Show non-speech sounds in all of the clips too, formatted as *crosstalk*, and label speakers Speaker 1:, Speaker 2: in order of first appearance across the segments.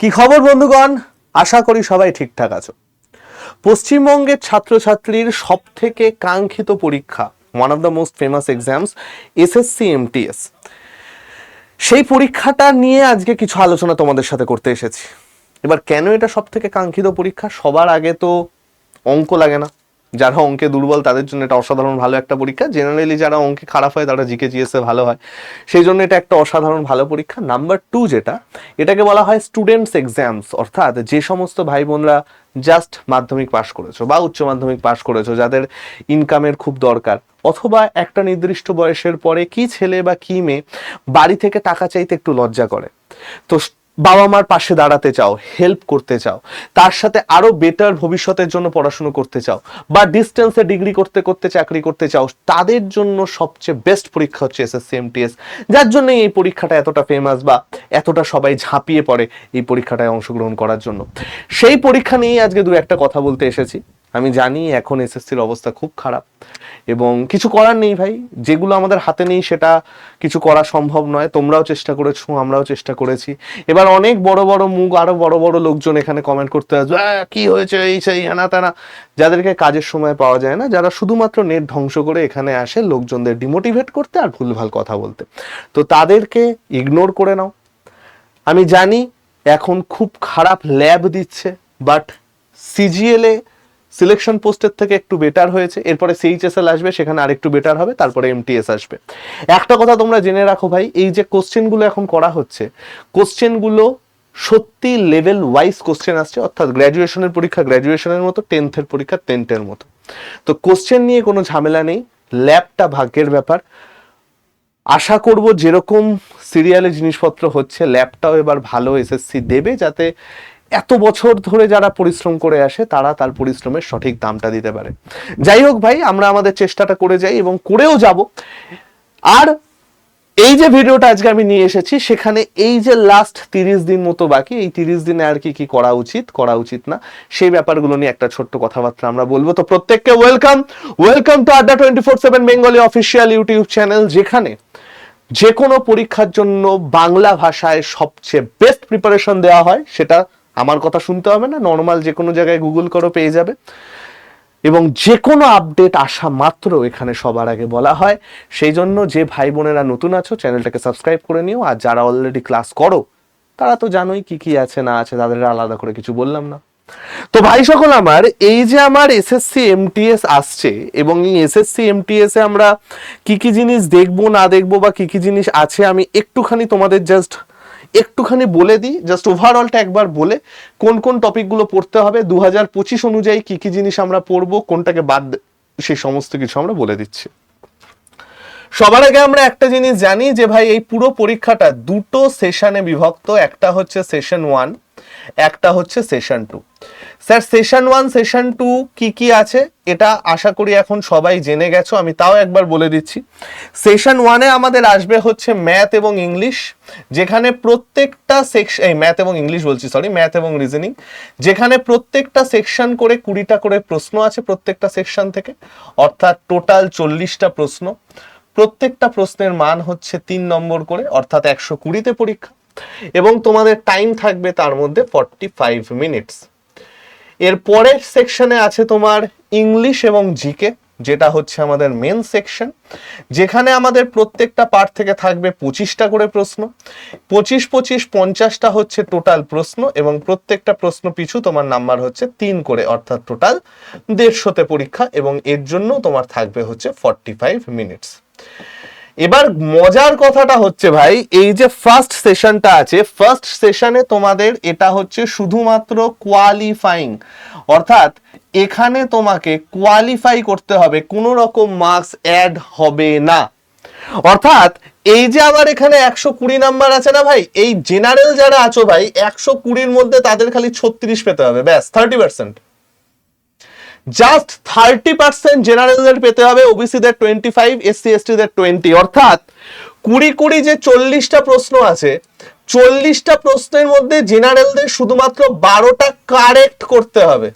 Speaker 1: কি খবর, বন্ধুগণ? আশা করি সবাই ঠিকঠাক আছো। পশ্চিমবঙ্গের ছাত্রছাত্রীর সব থেকে কাঙ্ক্ষিত পরীক্ষা one of the most famous exams SSC MTS সেই পরীক্ষাটা নিয়ে আজকে কিছু আলোচনা তোমাদের সাথে করতে এসেছি। এবার কেন এটা সব থেকে কাঙ্ক্ষিত পরীক্ষা? সবার আগে তো অঙ্ক লাগে না। যারা অঙ্কে দুর্বল, তাদের জন্য এটা অসাধারণ ভালো একটা পরীক্ষা। জেনারেলি যারা অঙ্কে খারাপ হয়, তারা জিকে, জিএসএ ভালো হয়। সেই জন্য এটা একটা অসাধারণ ভালো পরীক্ষা। নাম্বার টু যেটা, এটাকে বলা হয় স্টুডেন্টস এক্সামস অর্থাৎ যে সমস্ত ভাই বোনরা জাস্ট মাধ্যমিক পাশ করেছ বা উচ্চ মাধ্যমিক পাশ করেছ, যাদের ইনকামের খুব দরকার, অথবা একটা নির্দিষ্ট বয়সের পরে কি ছেলে বা কি মেয়ে বাড়ি থেকে টাকা চাইতে একটু লজ্জা করে। তো বাবা মার পাশে দাঁড়াতে চাও হেল্প করতে চাও, তার সাথে আরও বেটার ভবিষ্যতের জন্য পড়াশুনো করতে চাও বা ডিস্টেন্সে ডিগ্রি করতে করতে চাকরি করতে চাও, তাদের জন্য সবচেয়ে বেস্ট পরীক্ষা হচ্ছে এসএসসি এমটিএস যার জন্য এই পরীক্ষাটা এতটা ফেমাস বা এতটা সবাই ঝাঁপিয়ে পড়ে এই পরীক্ষাটায় অংশগ্রহণ করার জন্য। সেই পরীক্ষা নিয়েই আজকে দু একটা কথা বলতে এসেছি। আমি জানি এখন এসএসসির অবস্থা খুব খারাপ। এবং কিছু করার নেই ভাই। যেগুলো আমাদের হাতে নেই সেটা কিছু করা সম্ভব নয়। তোমরাও চেষ্টা করেছ আমরাও চেষ্টা করেছি। এবার অনেক বড় বড় মুখ আরও বড় বড় লোকজন এখানে কমেন্ট করতে আসবে "আহ, কি হয়েছে? এই সেই হ্যানা তেনা। যাদেরকে কাজের সময় পাওয়া যায় না যারা শুধুমাত্র নেট ধ্বংস করে এখানে আসে লোকজনদের ডিমোটিভেট করতে আর ভুলভাল কথা বলতে। তো তাদেরকে ইগনোর করে নাও। আমি জানি এখন খুব খারাপ ল্যাব দিচ্ছে বাট সিজিএলএ সিলেকশন পোস্টের থেকে একটু বেটার হয়েছে। এরপরে সিএইচএসএল আসবে, সেখানে আরেকটু বেটার হবে, তারপরে এমটিএস আসবে। একটা কথা তোমরা জেনে রাখো ভাই, এই যে কোশ্চেনগুলো এখন করা হচ্ছে কোশ্চেনগুলো সত্যি লেভেল ওয়াইজ কোশ্চেন আসছে, অর্থাৎ গ্র্যাজুয়েশনের পরীক্ষা গ্র্যাজুয়েশনের মতো টেন্থের পরীক্ষা টেন্থের মতো। তো কোশ্চেন নিয়ে কোনো ঝামেলা নেই ল্যাবটা ভাগ্যের ব্যাপার। আশা করব যেরকম সিরিয়ালে জিনিসপত্র হচ্ছে ল্যাবটাও এবার ভালো এসএসসি দেবে, যাতে এত বছর ধরে যারা পরিশ্রম করে আসে, তারা তার পরিশ্রমের সঠিক দামটা দিতে পারে। যাই হোক ভাই, আমরা আমাদের চেষ্টাটা করে যাই এবং করেও যাব। আর এই যে ভিডিওটা আজকে আমি নিয়ে এসেছি, সেখানে এই যে লাস্ট তিরিশ দিন মতো বাকি, এই তিরিশ দিনে আর কি কি করা উচিত করা উচিত না, সেই ব্যাপারগুলো নিয়ে একটা ছোট্ট কথাবার্তা আমরা বলব। তো প্রত্যেককে welcome welcome to Adda twenty four seven Bengali official YouTube channel যেখানে যে কোনো পরীক্ষার জন্য বাংলা ভাষায় সবচেয়ে বেস্ট প্রিপারেশন দেওয়া হয়, সেটা আমার কথা শুনতে হবে না নর্মাল যে কোনো জায়গায় গুগল করো, পেয়ে যাবে। এবং যে কোনো আপডেট আসা মাত্র এখানে সবার আগে বলা হয়। সেই জন্য যে ভাই বোনেরা নতুন আছো, চ্যানেলটাকে সাবস্ক্রাইব করে নিও। আর যারা অলরেডি ক্লাস করো, তারা তো জানোই কি কি আছে, না আছে, তাদের আলাদা করে কিছু বললাম না। তো ভাই সকল আমার, এই যে আমার এসএসসি এমটিএস আসছে, এবং এই এসএসসি এমটিএস এ আমরা কি কি জিনিস দেখব, না দেখব, বা কি কি জিনিস আছে, আমি একটুখানি তোমাদের জাস্ট একটুখানি বলে দিই জাস্ট ওভারঅলটা একবার বলে, কোন কোন টপিকগুলো পড়তে হবে দু হাজার পঁচিশ অনুযায়ী কি কি জিনিস আমরা পড়ব, কোনটাকে বাদ সেই সমস্ত কিছু আমরা বলে দিচ্ছি। সবার আগে আমরা একটা জিনিস জানি যে ভাই এই পুরো পরীক্ষাটা দুটো সেশনে বিভক্ত, একটা হচ্ছে সেশন ওয়ান একটা হচ্ছে session two sir session one session two কি কি আছে? এটা আশা করি এখন সবাই জেনে গেছো, আমি তাও একবার বলে দিচ্ছি। সেশন ওয়ানে আমাদের আসবে হচ্ছে ম্যাথ এবং ইংলিশ যেখানে প্রত্যেকটা সেকশন এই ম্যাথ এবং ইংলিশ বলছি সরি ম্যাথ এবং রিজনিং যেখানে প্রত্যেকটা সেকশন করে কুড়িটা করে প্রশ্ন আছে প্রত্যেকটা সেকশন থেকে, অর্থাৎ টোটাল চল্লিশটা প্রশ্ন। প্রত্যেকটা প্রশ্নের মান হচ্ছে তিন নম্বর করে, অর্থাৎ একশো কুড়িতে পরীক্ষা। এবং তোমাদের টাইম থাকবে তার মধ্যে ফর্টি ফাইভ মিনিটস এর পরের সেকশনে আছে তোমার ইংলিশ এবং জিকে যেটা হচ্ছে আমাদের মেন সেকশন যেখানে আমাদের প্রত্যেকটা পার্ট থেকে থাকবে পঁচিশটা করে প্রশ্ন। পঁচিশ পঁচিশ, পঞ্চাশটা হচ্ছে টোটাল প্রশ্ন এবং প্রত্যেকটা প্রশ্ন পিছু তোমার নাম্বার হচ্ছে তিন করে, অর্থাৎ টোটাল দেড়শোতে পরীক্ষা এবং এর জন্য তোমার থাকবে হচ্ছে ফর্টি ফাইভ মিনিটস এবার মজার কথাটা হচ্ছে ভাই, এই যে ফার্স্ট সেশনটা আছে ফার্স্ট সেশনে তোমাদের এটা হচ্ছে শুধুমাত্র কোয়ালিফাইং অর্থাৎ এখানে তোমাকে কোয়ালিফাই করতে হবে কোনো রকম মার্কস অ্যাড হবে না। অর্থাৎ এই যে আবার এখানে একশো কুড়ি নাম্বার আছে না ভাই, এই জেনারেল যারা আছো ভাই, একশো কুড়ির মধ্যে তাদের খালি ছত্রিশ পেতে হবে, ব্যাস thirty percent just thirty percent জেনারেলদের পেতে হবে ওবিসিদের টোয়েন্টি ফাইভ এসসি এসটিদের টোয়েন্টি অর্থাৎ কুড়ি কুড়ি যে চল্লিশটা প্রশ্ন আছে, চল্লিশটা প্রশ্নের মধ্যে জেনারেলদের শুধুমাত্র বারোটা কারেক্ট করতে হবে।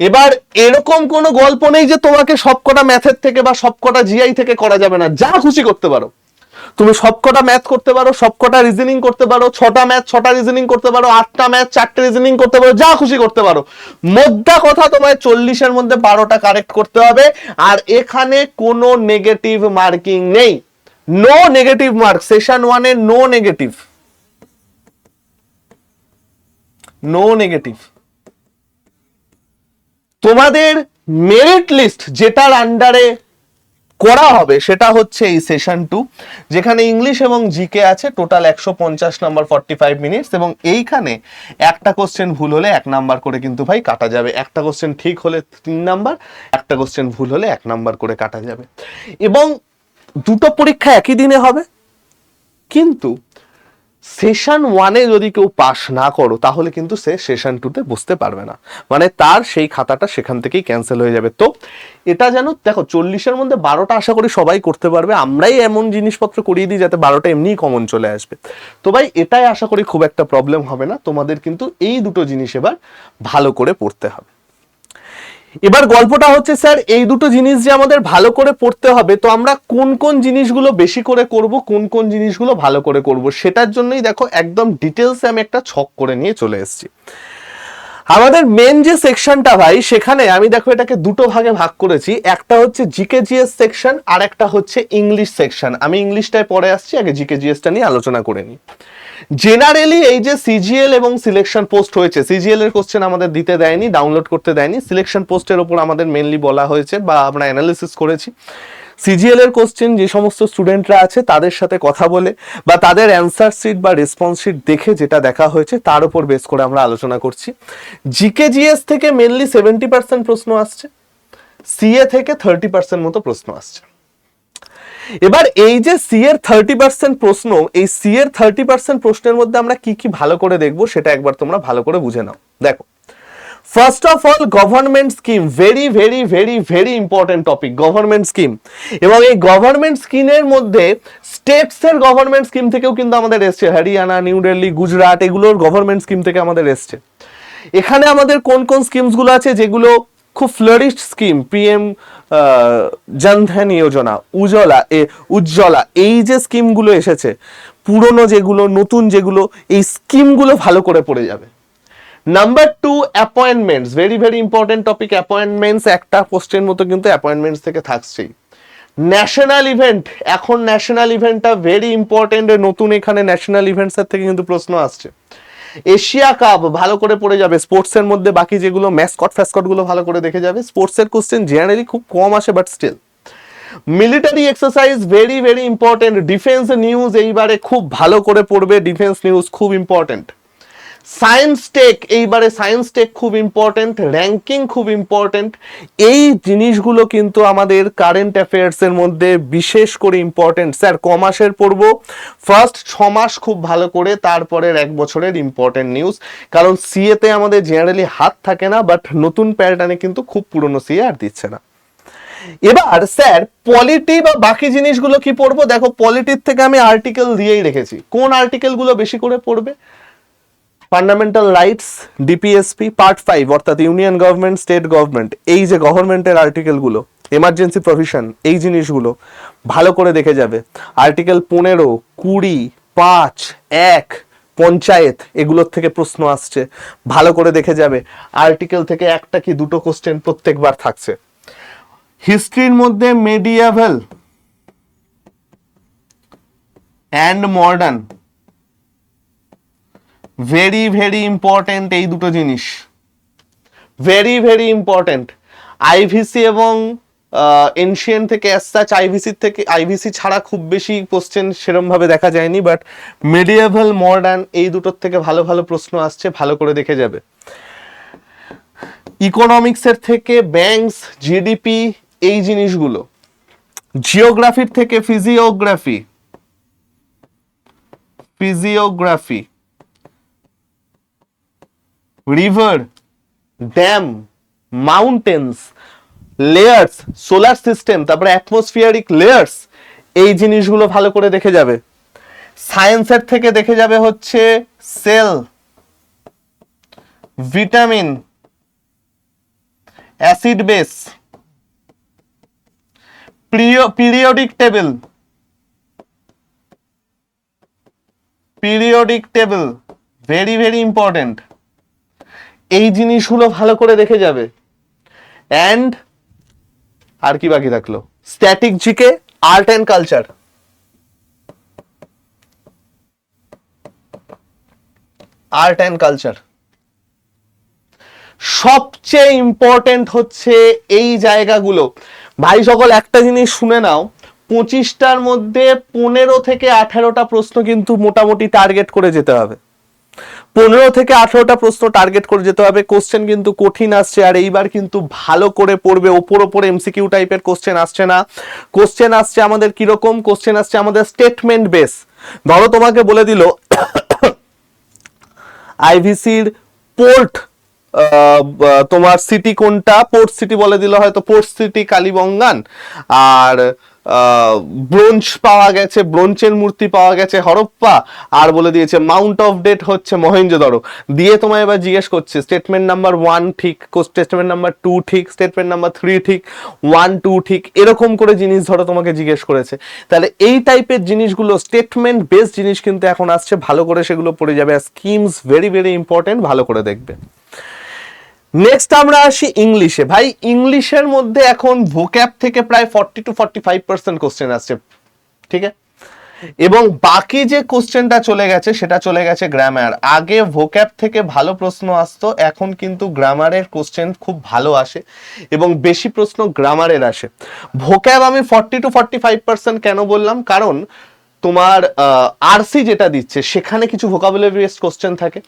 Speaker 1: এবার এরকম কোনো গল্প নেই যে তোমাকে সবকটা ম্যাথের থেকে বা সবকটা জিআই থেকে করা যাবে না। যা খুশি করতে পারো। তুমি সবকটা ম্যাথ করতে পারো, সবকটা রিজনিং করতে পারো, ছটা ম্যাথ ছটা রিজনিং করতে পারো, আটটা ম্যাথ চারটে রিজনিং করতে পারো, যা খুশি করতে পারো। মোদ্দা কথা তোমায় চল্লিশের মধ্যে বারোটা কারেক্ট করতে হবে, আর এখানে কোনো নেগেটিভ মার্কিং নেই। নো নেগেটিভ মার্ক সেশন ওয়ানে নো নেগেটিভ নো নেগেটিভ তোমাদের মেরিট লিস্ট যেটার আন্ডারে করা হবে সেটা হচ্ছে এই সেশন টু যেখানে ইংলিশ এবং জিকে আছে টোটাল একশো পঞ্চাশ নাম্বার ফর্টি ফাইভ মিনিটস এবং এইখানে একটা কোশ্চেন ভুল হলে এক নাম্বার করে কিন্তু ভাই কাটা যাবে। একটা কোশ্চেন ঠিক হলে তিন নাম্বার একটা কোশ্চেন ভুল হলে এক নাম্বার করে কাটা যাবে। এবং দুটো পরীক্ষা একই দিনে হবে, কিন্তু সেশন ওয়ানে যদি কেউ পাস না করো, তাহলে কিন্তু সে সেশন টুতে বুঝতে পারবে না। মানে তার সেই খাতাটা সেখান থেকেই ক্যান্সেল হয়ে যাবে। তো এটা যেন, দেখো, চল্লিশের মধ্যে বারোটা আশা করি সবাই করতে পারবে। আমরাই এমন জিনিসপত্র করিয়ে দিই যাতে বারোটা এমনিই কমন চলে আসবে। তো ভাই, এটাই আশা করি খুব একটা প্রবলেম হবে না। তোমাদের কিন্তু এই দুটো জিনিস এবার ভালো করে পড়তে হবে। এবার গল্পটা হচ্ছে, স্যার, এই দুটো জিনিস যে আমাদের ভালো করে পড়তে হবে, তো আমরা কোন কোন জিনিসগুলো বেশি করে করব, কোন কোন জিনিসগুলো ভালো করে করব, সেটার জন্যই দেখো একদম ডিটেলসে আমি একটা ছক করে নিয়ে চলে এসেছি। আমাদের মেন যে সেকশনটা ভাই, সেখানে আমি দেখো এটাকে দুটো ভাগে ভাগ করেছি, একটা হচ্ছে জিকে জিএস সেকশন আর একটা হচ্ছে ইংলিশ সেকশন আমি ইংলিশটায় পরে আসছি, আগে জিকে জিএসটা নিয়ে আলোচনা করে নিই। জেনারেলি এই যে সিজিএল এবং সিলেকশন পোস্ট হয়েছে সিজিএল এর কোশ্চেন আমাদের দিতে দেয়নি ডাউনলোড করতে দেয়নি। সিলেকশন পোস্টের ওপর আমাদের মেনলি বলা হয়েছে বা আমরা অ্যানালিসিস করেছি। সিজিএল এর কোশ্চেন যে সমস্ত স্টুডেন্টরা আছে, তাদের সাথে কথা বলে বা তাদের অ্যান্সার শিট বা রেসপন্স শিট দেখে যেটা দেখা হয়েছে, তার উপর বেস করে আমরা আলোচনা করছি। জিকে জিএস থেকে মেনলি সেভেন্টি পার্সেন্ট প্রশ্ন আসছে সিএ থেকে থার্টি পার্সেন্ট মতো প্রশ্ন আসছে। এবার এই যে সি এর থার্টি পার্সেন্ট প্রশ্ন, এই সি এর থার্টি পার্সেন্ট প্রশ্নের মধ্যে আমরা কি কি ভালো করে দেখব সেটা একবার তোমরা ভালো করে বুঝে নাও। দেখো first of all government scheme very very very very important topic government scheme এবং এই গভর্নমেন্ট স্কিমের মধ্যে স্টেটস এর গভর্নমেন্ট স্কিম থেকেও কিন্তু আমাদের এসছে। হরিয়ানা নিউ দিল্লি গুজরাট এগুলোর গভর্নমেন্ট স্কিম থেকে আমাদের এসছে। এখানে আমাদের কোন কোন স্কিমসগুলো আছে যেগুলো খুব flourished scheme PM Jan Dhan Yojana Ujjwala এ উজ্জ্বলা এই যে স্কিমগুলো এসেছে, পুরনো যেগুলো, নতুন যেগুলো, এই স্কিমগুলো ভালো করে পড়ে যাবে। Number two appointments very very important topic appointments একটা পোস্টের মতো কিন্তু অ্যাপয়েন্টমেন্টস থেকে থাকছেই। ন্যাশনাল ইভেন্ট এখন ন্যাশনাল ইভেন্টটা ভেরি ইম্পর্টেন্ট নতুন এখানে ন্যাশনাল ইভেন্টসের থেকে কিন্তু প্রশ্ন আসছে। এশিয়া কাপ ভালো করে পড়ে যাবে। স্পোর্টসের মধ্যে বাকি যেগুলো ম্যাসকট ফ্যাসকটগুলো ভালো করে দেখে যাবে। স্পোর্টসের কোশ্চেন জেনারেলি খুব কম আসে but still military exercise very very important defence news এইবারে খুব ভালো করে পড়বে। ডিফেন্স নিউজ খুব ইম্পর্টেন্ট সায়েন্স টেক এইবারে সায়েন্স টেক খুব ইম্পর্টেন্ট র্যাঙ্কিং খুব ইম্পর্টেন্ট এই জিনিসগুলো কিন্তু আমাদের কারেন্ট অ্যাফেয়ার্সের মধ্যে বিশেষ করে ইম্পর্টেন্ট স্যার, ক মাসের পড়ব? ফার্স্ট ছ মাস খুব ভালো করে, তারপরের এক বছরের ইম্পর্টেন্ট নিউজ কারণ সিএতে আমাদের জেনারেলি হাত থাকে না বাট নতুন প্যাটার্নে কিন্তু খুব পুরনো সিএ আর দিচ্ছে না। এবার স্যার পলিটি বা বাকি জিনিসগুলো কি পড়ব? দেখো পলিটির থেকে আমি আর্টিকেল দিয়েই রেখেছি। কোন আর্টিকেলগুলো বেশি করে পড়বে? Fundamental rights DPSP part five অর্থাৎ ইউনিয়ন গভর্নমেন্ট স্টেট গভর্নমেন্ট এই যে গভর্নমেন্টের আর্টিকেলগুলো এমার্জেন্সি প্রভিশন এই জিনিসগুলো, ভালো করে দেখে যাবে। আর্টিকেল পনেরো, কুড়ি, পাঁচ, এক, পঞ্চায়েত, এগুলোর থেকে প্রশ্ন আসছে। ভালো করে দেখে যাবে। আর্টিকেল থেকে একটা কি দুটো কোশ্চেন প্রত্যেকবার থাকছে। হিস্ট্রির মধ্যে medieval and modern very very important এই দুটো জিনিস। ভেরি ভেরি ইম্পর্টেন্ট আইভিসি এবং এনশিয়ান থেকে অ্যাসাচ আইভিসি থেকে আইভিসি ছাড়া খুব বেশি কোশ্চেন সেরমভাবে দেখা যায়নি বাট মেডিয়েভাল মডার্ন এই দুটোর থেকে ভালো ভালো প্রশ্ন আসছে, ভালো করে দেখে যাবে। ইকোনমিক্সের থেকে ব্যাংকস জিডিপি এই জিনিসগুলো। জিওগ্রাফির থেকে physiography physiography river dam mountains layers solar system তারপরে অ্যাটমসফিয়ারিক লেয়ার্স এই জিনিসগুলো ভালো করে দেখে যাবে। সায়েন্সের থেকে দেখে যাবে হচ্ছে cell vitamin acid base periodic table periodic table very very important এই জিনিসগুলো ভালো করে দেখে যাবে। অ্যান্ড আর কি বাকি থাকল? Static GK art and culture art and culture সবচেয়ে ইম্পর্টেন্ট হচ্ছে এই জায়গাগুলো। ভাই সকল, একটা জিনিস শুনে নাও। পঁচিশটার মধ্যে পনেরো থেকে আঠেরোটা প্রশ্ন কিন্তু মোটামুটি টার্গেট করে যেতে হবে। পনেরো থেকে আঠেরোটা প্রশ্ন টার্গেট করে যেতে হবে। কোশ্চেন কিন্তু কঠিন আসছে আর এইবার কিন্তু ভালো করে পড়বে। ওপর ওপর এমসিকিউ টাইপের কোশ্চেন আসছে না। কোশ্চেন আসছে আমাদের কীরকম? কোশ্চেন আসছে আমাদের স্টেটমেন্ট বেস ধরো তোমাকে বলে দিল *coughs* আইভিসির পোর্ট তোমার সিটি কোনটা? পোর্ট সিটি বলে দিল হয়তো পোর্ট সিটি কালীবঙ্গান আর ব্রোঞ্জ পাওয়া গেছে ব্রোঞ্চের মূর্তি পাওয়া গেছে হরপ্পা, আর বলে দিয়েছে মাউন্ট অফ ডেট হচ্ছে মহেঞ্জোদড়ো দিয়ে তোমায় এবার জিজ্ঞেস করছে স্টেটমেন্ট নাম্বার ওয়ান ঠিক স্টেটমেন্ট নাম্বার টু ঠিক স্টেটমেন্ট নাম্বার থ্রি ঠিক ওয়ান টু ঠিক, এরকম করে জিনিস ধরো তোমাকে জিজ্ঞেস করেছে। তাহলে এই টাইপের জিনিসগুলো স্টেটমেন্ট বেস জিনিস কিন্তু এখন আসছে, ভালো করে সেগুলো পড়ে যাবে, আর স্কিমস ভেরি ভেরি ইম্পর্টেন্ট ভালো করে দেখবে। নেক্সট আমরা আসি ইংলিশে ভাই ইংলিশের মধ্যে এখন ভোক্যাপ থেকে প্রায় forty two forty five percent question আসছে, ঠিক আছে? এবং বাকি যে কোশ্চেনটা চলে গেছে, সেটা চলে গেছে গ্রামার আগে ভোক্যাপ থেকে ভালো প্রশ্ন আসতো, এখন কিন্তু গ্রামারের কোশ্চেন খুব ভালো আসে এবং বেশি প্রশ্ন গ্রামারের আসে। ভোক্যাব আমি forty two forty five percent কেন বললাম? কারণ তোমার আরসি যেটা দিচ্ছে, সেখানে কিছু ভোকাবুলারি বেসড কোশ্চেন থাকে।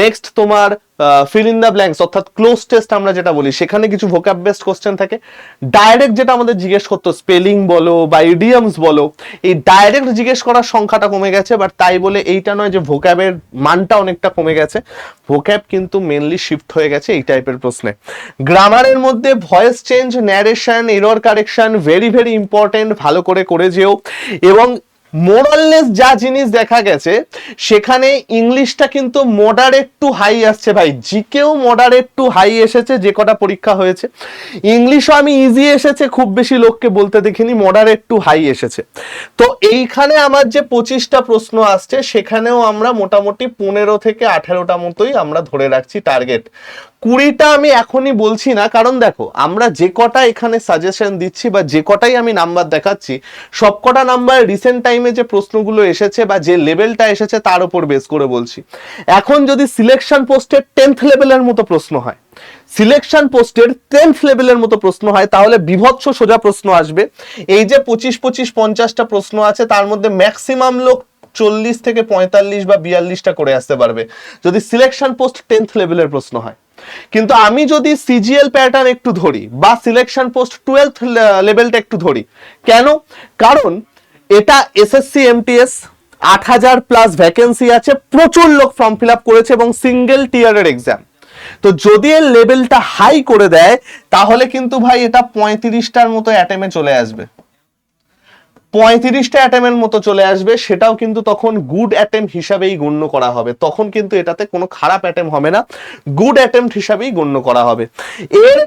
Speaker 1: নেক্সট তোমার ফিল ইন দ্য ব্ল্যাঙ্কস অর্থাৎ ক্লোজ টেস্ট আমরা যেটা বলি, সেখানে কিছু ভোকাব বেসড কোশ্চেন থাকে। ডাইরেক্ট যেটা আমাদের জিজ্ঞেস করতো স্পেলিং বলো বা ইডিয়ামস বলো, এই ডাইরেক্ট জিজ্ঞেস করার সংখ্যাটা কমে গেছে বাট তাই বলে এইটা নয় যে ভোক্যাবের মানটা অনেকটা কমে গেছে। ভোক্যাব কিন্তু মেনলি শিফট হয়ে গেছে এই টাইপের প্রশ্নে। গ্রামারের মধ্যে voice change narration error correction very very important ভালো করে করে যেও। এবং মোরাললেস যা জিনিস দেখা গেছে, সেখানে ইংলিশটা কিন্তু মডারেট টু হাই আসছে ভাই। জিকেও মডারেট টু হাই এসেছে, যে কটা পরীক্ষা হয়েছে। ইংলিশও আমি ইজি এসেছে, খুব বেশি লোককে বলতে দেখিনি মডারেট টু হাই এসেছে। তো এইখানে আমার যে পঁচিশটা প্রশ্ন আসছে, সেখানেও আমরা মোটামুটি পনেরো থেকে আঠেরোটা মতোই আমরা ধরে রাখছি টার্গেট কুড়িটা আমি এখনই বলছি না, কারণ দেখো, আমরা যে কটা এখানে সাজেশন দিচ্ছি বা যে কটাই আমি নাম্বার দেখাচ্ছি, সব কটা নাম্বার রিসেন্ট টাইমে যে প্রশ্নগুলো এসেছে বা যে লেভেলটা এসেছে তার উপর বেস করে বলছি। এখন যদি সিলেকশন পোস্টের টেন্থ লেভেলের মতো প্রশ্ন হয় সিলেকশন পোস্টের টেন্থ লেভেলের মতো প্রশ্ন হয়, তাহলে বিভৎস সোজা প্রশ্ন আসবে। এই যে পঁচিশ পঁচিশ, পঞ্চাশটা প্রশ্ন আছে, তার মধ্যে ম্যাক্সিমাম লোক চল্লিশ থেকে পঁয়তাল্লিশ বা বিয়াল্লিশটা করে আসতে পারবে। যদি সিলেকশন পোস্ট টেন্থ লেভেলের প্রশ্ন হয় কিন্তু আমি যদি সিজিএল প্যাটার্ন একটু ধরি বা সিলেকশন পোস্ট টুয়েলথ লেভেলটা একটু ধরি, কেন? কারণ এটা এসএসসি এমটিএস আট হাজার প্লাস ভ্যাকেন্সি আছে, প্রচুর লোক ফর্ম ফিল আপ করেছে এবং সিঙ্গেল টিয়ারের এক্সাম তো যদি এর লেভেলটা হাই করে দেয়, তাহলে কিন্তু ভাই এটা পঁয়ত্রিশটার মতো অ্যাটেমে চলে আসবে। পঁয়ত্রিশটা অ্যাটেমের মতো চলে আসবে, সেটাও কিন্তু তখন গুড অ্যাটেম হিসাবেই গণ্য করা হবে। তখন কিন্তু এটাতে কোনো খারাপ অ্যাটেম হবে না গুড অ্যাটেম্প হিসাবেই গণ্য করা হবে। এর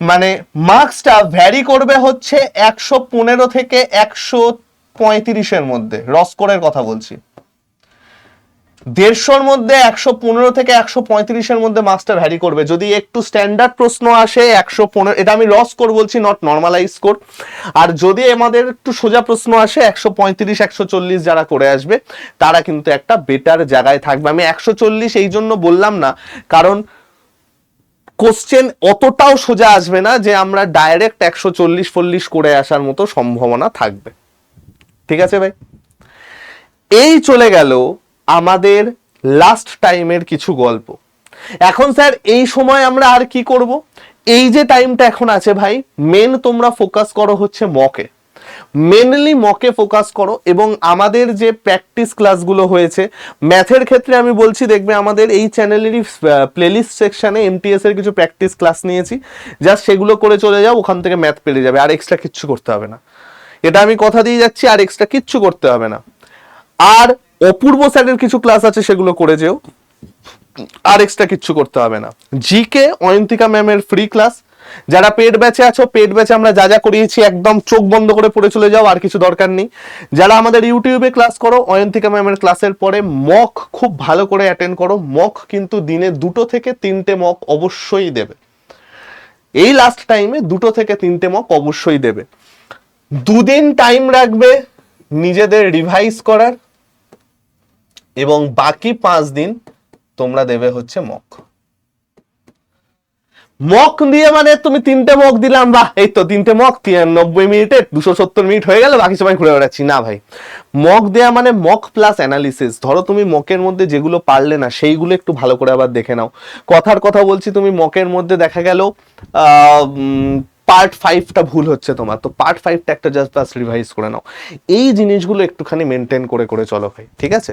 Speaker 1: মানে মার্কসটা ভ্যারি করবে হচ্ছে একশো পনেরো থেকে একশো পঁয়ত্রিশের মধ্যে। রসকোরের কথা বলছি। দেড়শোর মধ্যে একশো পনেরো থেকে একশো পঁয়ত্রিশের মধ্যে মার্কসটা ভ্যারি করবে। যদি একটু স্ট্যান্ডার্ড প্রশ্ন আসে, একশো পনেরো, এটা আমি লস স্কোর বলছি নট নর্মালাইজ স্কোর আর যদি আমাদের একটু সোজা প্রশ্ন আসে, একশো পঁয়ত্রিশ, একশো চল্লিশ যারা করে আসবে, তারা কিন্তু একটা বেটার জায়গায় থাকবে। আমি একশো চল্লিশ এই জন্য বললাম না, কারণ কোশ্চেন অতটাও সোজা আসবে না যে আমরা ডাইরেক্ট একশো চল্লিশ ফল্লিশ করে আসার মতো সম্ভাবনা থাকবে। ঠিক আছে ভাই? এই চলে গেল আমাদের লাস্ট টাইমের কিছু গল্প। এখন স্যার এই সময় আমরা আর কি করব? এই যে টাইমটা এখন আছে ভাই মেন তোমরা ফোকাস করো হচ্ছে মকে মেনলি মকে ফোকাস করো এবং আমাদের যে প্র্যাকটিস ক্লাসগুলো হয়েছে ম্যাথের ক্ষেত্রে আমি বলছি, দেখবে আমাদের এই চ্যানেলেরই প্লেলিস্ট সেকশনে এমটিএস এর কিছু প্র্যাকটিস ক্লাস নিয়েছি। জাস্ট সেগুলো করে চলে যাও, ওখান থেকে ম্যাথ পেরে যাবে, আর এক্সট্রা কিচ্ছু করতে হবে না। এটা আমি কথা দিয়ে যাচ্ছি, আর এক্সট্রা কিচ্ছু করতে হবে না। আর অপূর্ব স্যারের কিছু ক্লাস আছে, সেগুলো করে যেও। আর এক্সট্রা কিচ্ছু করতে হবে না। জি কে অয়ন্তিকা ম্যামের ফ্রি ক্লাস যারা পেড ব্যাচে আছো পেড ব্যাচে আমরা যা যা করিয়েছি, একদম চোখ বন্ধ করে পড়ে চলে যাও, আর কিছু দরকার নেই। যারা আমাদের ইউটিউবে ক্লাস করো, অয়ন্তিকা ম্যামের ক্লাসের পরে মক খুব ভালো করে অ্যাটেন্ড করো। মক কিন্তু দিনে দুটো থেকে তিনটে মক অবশ্যই দেবে। এই লাস্ট টাইমে দুটো থেকে তিনটে মক অবশ্যই দেবে। দুদিন টাইম রাখবে নিজেদের রিভাইজ করার। এবং বাকি পাঁচ দিন তোমরা দেবে হচ্ছে মক। মক দিয়ে মানে তুমি তিনটে মক দিলাম বাহ এই তো তিনটে মক নব্বই মিনিটে দুশো সত্তর মিনিট হয়ে গেল, বাকি সময় ঘুরে বেড়াচ্ছি। না ভাই, মক দেয়া মানে মক প্লাস অ্যানালিসিস ধরো তুমি মকের মধ্যে যেগুলো পারলে না, সেইগুলো একটু ভালো করে আবার দেখে নাও। কথার কথা বলছি, তুমি মকের মধ্যে দেখা গেল পার্ট ফাইভটা ভুল হচ্ছে তোমার। তো পার্ট ফাইভটা একটা জাস্ট জাস্ট রিভাইজ করে নাও। এই জিনিসগুলো একটুখানি মেনটেন করে করে চলো ভাই, ঠিক আছে?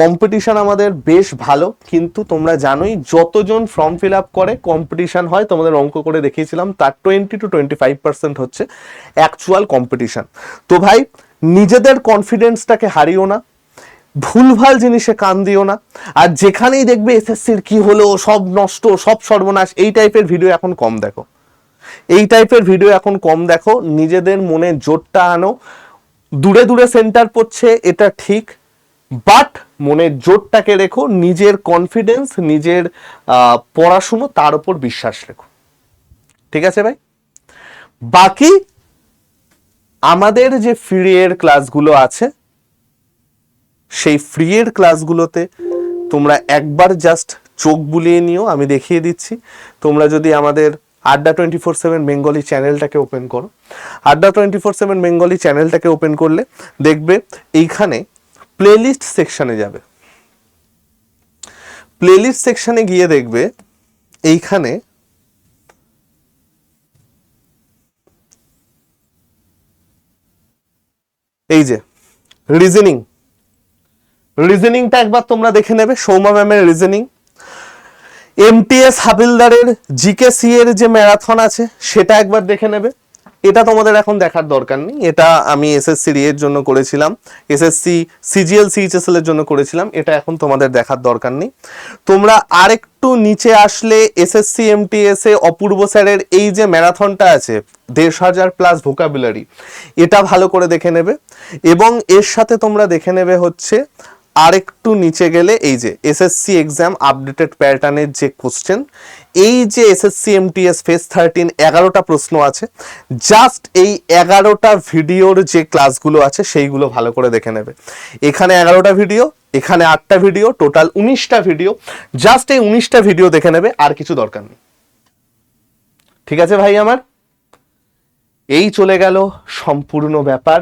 Speaker 1: কম্পিটিশন আমাদের বেশ ভালো, কিন্তু তোমরা জানোই যতজন ফর্ম ফিল আপ করে কম্পিটিশন হয়, তোমাদের অঙ্ক করে দেখিয়েছিলাম, তার twenty two twenty five percent হচ্ছে অ্যাকচুয়াল কম্পিটিশন তো ভাই, নিজেদের কনফিডেন্সটাকে হারিও না, ভুলভাল জিনিসে কান দিও না, আর যেখানেই দেখবে এসএসসির কি হলো, সব নষ্ট, সব সর্বনাশ, এই টাইপের ভিডিও এখন কম দেখো। এই টাইপের ভিডিও এখন কম দেখো। নিজেদের মনে জোরটা আনো। দূরে দূরে সেন্টার পড়ছে এটা ঠিক। বাট মনের জোরটাকে রেখো, নিজের কনফিডেন্স নিজের পড়াশুনো, তার উপর বিশ্বাস রেখো। ঠিক আছে ভাই? বাকি আমাদের যে ফ্রি এর ক্লাসগুলো আছে, সেই ফ্রি এর ক্লাসগুলোতে তোমরা একবার জাস্ট চোখ বুলিয়ে নিও, আমি দেখিয়ে দিচ্ছি। তোমরা যদি আমাদের Adda twenty four seven Bengali চ্যানেলটাকে ওপেন করো। Adda twenty four seven Bengali চ্যানেলটাকে ওপেন করলে দেখবে এইখানে প্লেলিস্ট সেকশানে যাবে। প্লেলিস্ট সেকশানে গিয়ে দেখবে এইখানে এই যে রিজনিং রিজনিংটা একবার তোমরা দেখে নেবে সৌমা ম্যামের রিজনিং এমটিএস হাবিলদারের জিকে সি এর যে ম্যারাথন আছে, সেটা একবার দেখে নেবে। এটা তোমাদের এখন দেখার দরকার নেই। এটা আমি এসএসসি এর জন্য করেছিলাম। এসএসসি সিজিএল সিএইচএসএল এর জন্য করেছিলাম। এটা এখন তোমাদের দেখার দরকার নেই। তোমরা আরেকটু নিচে আসলে এসএসসি এমটিএস এ অপূর্ব স্যারের এই যে ম্যারাথনটা আছে, দেড় হাজার প্লাস ভোকাবুলারি এটা ভালো করে দেখে নেবে। এবং এর সাথে তোমরা দেখে নেবে হচ্ছে আরেকটু নিচে গেলে এই যে এসএসসি এক্সাম আপডেটেড প্যাটার্নের যে কোশ্চেন এই যে এসএসসি এমটিএস ফেস থার্টিন এগারোটা প্রশ্ন আছে জাস্ট এই এগারোটা ভিডিওর যে ক্লাসগুলো আছে সেইগুলো ভালো করে দেখে নেবে। এখানে এগারোটা ভিডিও এখানে আটটা ভিডিও টোটাল উনিশটা ভিডিও জাস্ট এই উনিশটা ভিডিও দেখে নেবে, আর কিছু দরকার নেই। ঠিক আছে ভাই আমার? এই চলে গেল সম্পূর্ণ ব্যাপার।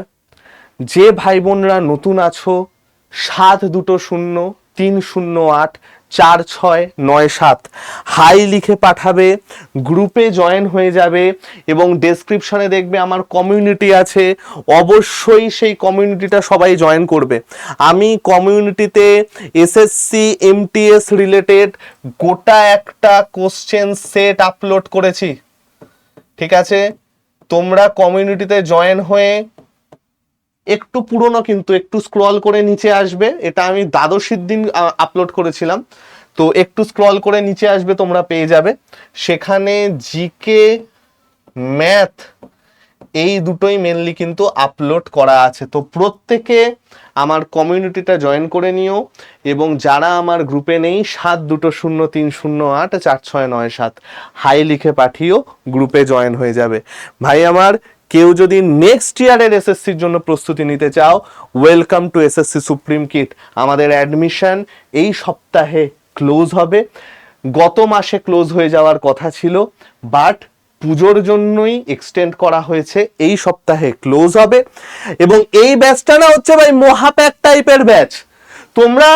Speaker 1: যে ভাই বোনরা নতুন আছো সাত দুটো শূন্য, তিন শূন্য আট, চার ছয়, নয় সাত। হাই লিখে পাঠাবে, গ্রুপে জয়েন হয়ে যাবে এবং ডেসক্রিপশনে দেখবে আমার কমিউনিটি আছে। অবশ্যই সেই কমিউনিটিটা সবাই জয়েন করবে। আমি কমিউনিটিতে এসএসসি এমটিএস রিলেটেড গোটা একটা কোশ্চেন সেট আপলোড করেছি। ঠিক আছে? তোমরা কমিউনিটিতে জয়েন হয়ে একটু পুরনো কিন্তু একটু স্ক্রল করে নিচে আসবে। এটা আমি দ্বাদশীর দিন আপলোড করেছিলাম। তো একটু স্ক্রল করে নিচে আসবে, তোমরা পেয়ে যাবে। সেখানে জিকে ম্যাথ এই দুটোই মেনলি কিন্তু আপলোড করা আছে। তো প্রত্যেকে আমার কমিউনিটিটা জয়েন করে নিও এবং যারা আমার গ্রুপে নেই, সাত দুটো শূন্য তিন শূন্য আট, চার ছয় নয় সাত, হাই লিখে পাঠিয়েও গ্রুপে জয়েন হয়ে যাবে। ভাই, আমার কেউ যদি নেক্সট ইয়ারের এসএসসির জন্য প্রস্তুতি নিতে চাও welcome to SSC supreme kit আমাদের অ্যাডমিশন এই সপ্তাহে ক্লোজ হবে। গত মাসে ক্লোজ হয়ে যাওয়ার কথা ছিল বাট পুজোর জন্যই এক্সটেন্ড করা হয়েছে, এই সপ্তাহে ক্লোজ হবে। এবং এই ব্যাচটা না হচ্ছে ভাই মহাপ্যাক টাইপের ব্যাচ তোমরা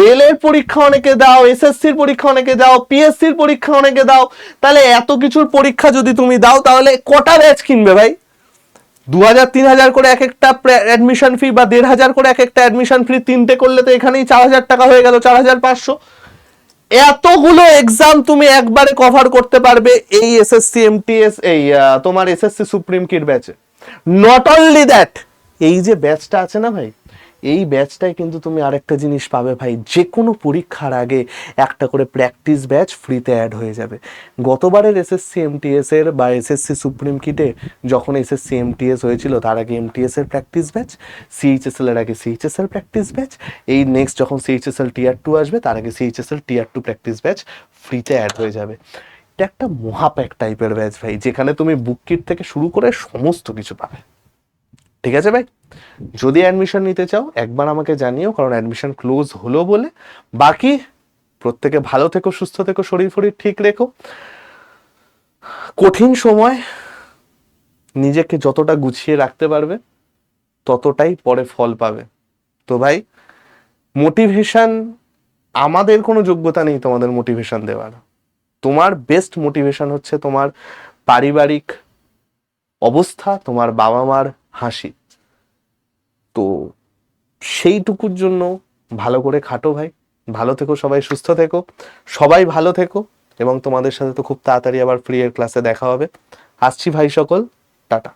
Speaker 1: রেলের পরীক্ষা অনেকে দাও এসএসসির পরীক্ষা অনেকে দাও পিএসসির পরীক্ষা অনেকে দাও, তাহলে এত কিছুর পরীক্ষা যদি তুমি দাও, তাহলে কটা ব্যাচ কিনবে ভাই? দু হাজার তিন হাজার করে এক একটা অ্যাডমিশন ফি বা দেড় হাজার করে এক একটা অ্যাডমিশন ফি তিনটে করলে তো এখানেই চার হাজার টাকা হয়ে গেল চার হাজার পাঁচশো। এতগুলো এক্সাম তুমি একবারে কভার করতে পারবে এই এসএসসি এমটিএস এই তোমার এসএসসি সুপ্রিম কিট ব্যাচে নট অনলি দ্যাট এই যে ব্যাচটা আছে না ভাই এই ব্যাচটায় কিন্তু তুমি আরেকটা জিনিস পাবে ভাই যে কোনো পরীক্ষার আগে একটা করে প্র্যাকটিস ব্যাচ ফ্রিতে অ্যাড হয়ে যাবে। গতবারের এসএসসি এমটিএস এর বা এসএসসি সুপ্রিম কিটে যখন এসএসসি এমটিএস হয়েছিল, তার আগে এমটিএস এর প্র্যাকটিস ব্যাচ সিএইচএসএল এর আগে সিএইচএসএল প্র্যাকটিস ব্যাচ এই নেক্সট যখন সিএইচএসএল টিয়ার টু আসবে, তার আগে CHSL tier two practice batch ফ্রিতে অ্যাড হয়ে যাবে। এটা একটা মহাপ্যাক টাইপের ব্যাচ ভাই, যেখানে তুমি বুক কিট থেকে শুরু করে সমস্ত কিছু পাবে। ঠিক আছে ভাই? যদি অ্যাডমিশন নিতে চাও, একবার আমাকে জানিও, কারণ অ্যাডমিশন ক্লোজ হলো বলে। বাকি, প্রত্যেকে ভালো থেকো, সুস্থ থেকো, শরীর ফরীর ঠিক রেখো। কঠিন সময় নিজেকে যতটা গুছিয়ে রাখতে পারবে, ততটাই পরে ফল পাবে। তো ভাই মোটিভেশন আমাদের কোনো যোগ্যতা নেই তোমাদের মোটিভেশন দেওয়ার। তোমার বেস্ট মোটিভেশন হচ্ছে তোমার পারিবারিক অবস্থা, তোমার বাবা মার হাসি। তো সেইটুকুর জন্য ভালো করে খাটো ভাই। ভালো থেকো সবাই, সুস্থ থেকো। সবাই ভালো থেকো এবং তোমাদের সাথে তো খুব তাড়াতাড়ি আবার ফ্রি এর ক্লাসে দেখা হবে। আসছি ভাই সকল, টাটা।